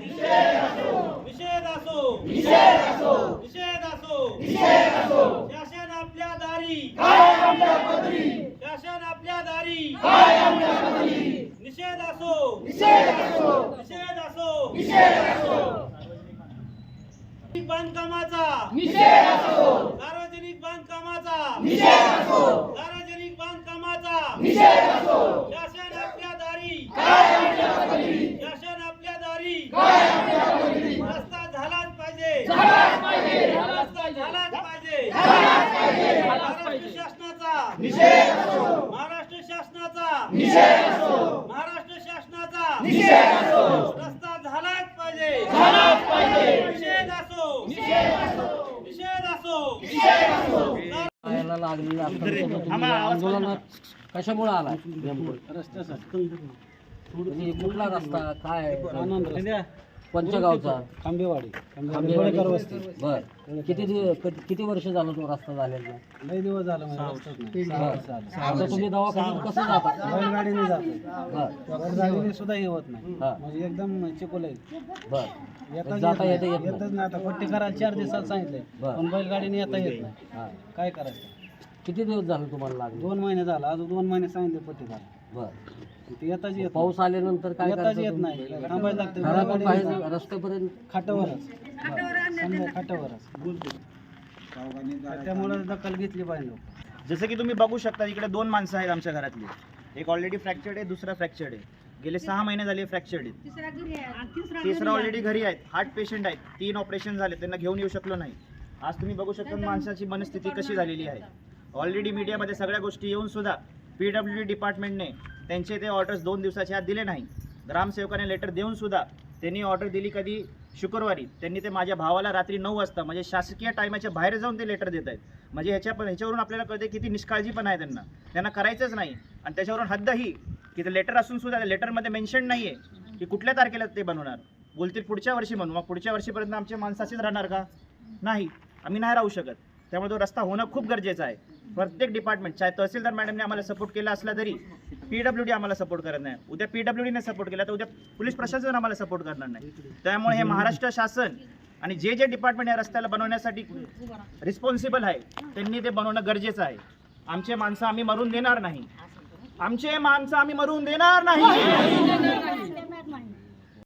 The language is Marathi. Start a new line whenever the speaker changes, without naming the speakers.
निषेध असो. शासन आपल्या दारी. काय आमच्या पदरी शासन आपल्या दारी. काय आमच्या पदरी निषेध असो. निषेध असो. निषेध असो निषेध असो बांधकामाचा. निषेध असो सार्वजनिक बांधकामाचा. निषेध असो सार्वजनिक बांधकामाचा. निषेध पाहिजे महाराष्ट्र शासनाचा निषेध महाराष्ट्र शासनाचा निषेध रस्ता झालाच पाहिजे झालाच पाहिजे निषेध असो निषेध असो
निषेध असो अत्यंत तुम्ही आंदोलनात कशामुळे आला म्हणजे कुठला रस्ता काय कोणत्या गावचा
खांबेवाडी.
खांबेवाडी. बर. किती दिव- कधी- किती वर्ष झालं तो रस्ता झालेला?
लय दिवस झाला म्हणजे. रस्ताच नाही.
बर.
सहा वर्ष झालं.
आता तुम्ही दवाखान्यात कसं जाता?
बैलगाडीने जातो.
बर.
बैलगाडीने सुद्धा हे होत नाही.
हा.
म्हणजे एकदम चिकोल आहे.
बर.
येताच
जाता
येत
येता
नाही.
येत
येतच
नाही.
आता पट्टी करायला चार दिवसात सांगितलंय.
बरं.
पण बैलगाडीने येता येत नाही.
हा.
काय करायचं?
किती दिवस झालं तुम्हाला लागले?
दोन महिने झाला. अजून दोन महिने सांगितले पट्टी
बर.
ते येताच येत
पाऊस आल्यानंतर काय
येताच येत? नाही. थांबायला लागतं.
घरातून बाहेर. रस्त्यापर्यंत?
खाटावरच. समजा खाटावरच. त्यामुळे दखल घेतली पाहिजे लोक.
जसं की तुम्ही बघू शकता इकडे दोन माणसं आहेत आमच्या घरातली. एक ऑलरेडी फ्रॅक्चर्ड आहे दुसरा फ्रॅक्चर्ड आहे. गेले सहा महिने झाले फ्रॅक्चर्ड आहेत. तिसरा ऑलरेडी घरी आहेत. हार्ट पेशंट आहेत. तीन ऑपरेशन झाले. त्यांना घेऊन येऊ शकलो नाही. आज तुम्ही बघू शकता माणसाची मनस्थिती कशी झालेली आहे. ऑलरेडी मीडियामध्ये सगळ्या गोष्टी येऊन सुद्धा पी डब्ल्यू डी डिपार्टमेंटने त्यांचे ते ऑर्डर्स दोन दिवसाच्या आत दिले नाही. ग्रामसेवकाने लेटर देऊन सुद्धा त्यांनी ऑर्डर दिली कधी? शुक्रवारी. त्यांनी ते माझ्या भावाला रात्री नऊ वाजता म्हणजे शासकीय टायमाच्या बाहेर जाऊन ते लेटर देत आहेत. म्हणजे ह्याच्या पण ह्याच्यावरून आपल्याला कळते किती निष्काळजी पण आहे त्यांना. त्यांना करायचंच नाही. आणि त्याच्यावरून हद्द ही की ते लेटर असून सुद्धा लेटरमध्ये मेन्शन नाही आहे की कुठल्या तारखेला ते बनवणार. बोलतील पुढच्या वर्षी म्हणू. मग पुढच्या वर्षीपर्यंत आमचे माणसाचेच राहणार का? नाही. आम्ही नाही राहू शकत. त्यामुळे तो रस्ता होणं खूप गरजेचं आहे. प्रत्येक डिपार्टमेंट चाहे तहसीलदार मॅडमने आम्हाला सपोर्ट केला असला तरी पी डब्ल्यू डी आम्हाला सपोर्ट करत नाही. उद्या पी डब्ल्यू डीने सपोर्ट केला तर उद्या पोलीस प्रशासन आम्हाला सपोर्ट करणार नाही. त्यामुळे हे महाराष्ट्र शासन आणि जे जे डिपार्टमेंट या रस्त्याला बनवण्यासाठी रिस्पॉन्सिबल आहे त्यांनी ते बनवणं गरजेचं आहे. आमचे माणसं आम्ही मरून देणार नाही. आमचे माणसं आम्ही मरून देणार नाही.